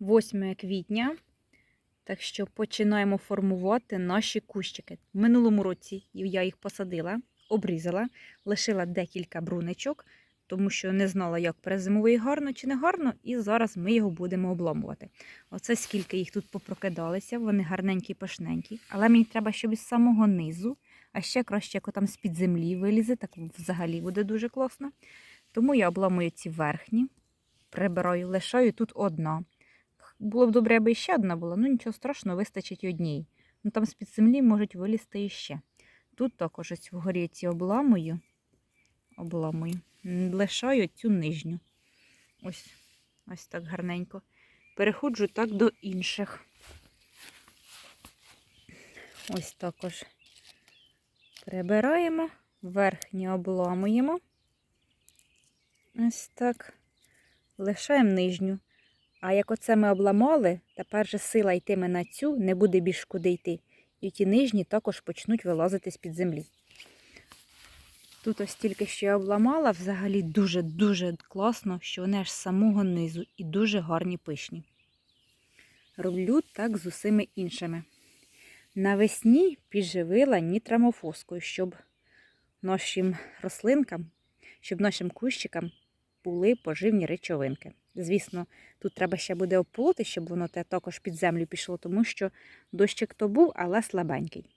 8 квітня. Так що починаємо формувати наші кущики. В минулому році я їх посадила, обрізала, лишила декілька бруничок, тому що не знала, як перезимовує гарно чи не гарно, і зараз ми його будемо обламувати. Оце скільки їх тут попрокидалися, вони гарненькі, пашненькі. Але мені треба, щоб із самого низу, а ще краще, як там з-під землі вилізе, так взагалі буде дуже класно. Тому я обламую ці верхні, прибираю, лишаю тут одна. Було б добре, аби ще одна була, ну нічого страшного, вистачить одній. Ну там з-під землі можуть вилізти іще. Тут також ось вгорі ці обламую, обламую, лишаю цю нижню. Ось, ось так гарненько. Переходжу так до інших. Ось також прибираємо, верхні обламуємо. Ось так. Лишаємо нижню. А як оце ми обламали, тепер же сила йтиме на цю, не буде більш куди йти. І ті нижні також почнуть вилазити з-під землі. Тут ось тільки що я обламала, взагалі дуже-дуже класно, що вони аж з самого низу і дуже гарні пишні. Роблю так з усіми іншими. Навесні підживила нітрамофоскою, щоб нашим рослинкам, щоб нашим кущикам були поживні речовинки. Звісно, тут треба ще буде обполоти, щоб воно те також під землю пішло, тому що дощик то був, але слабенький.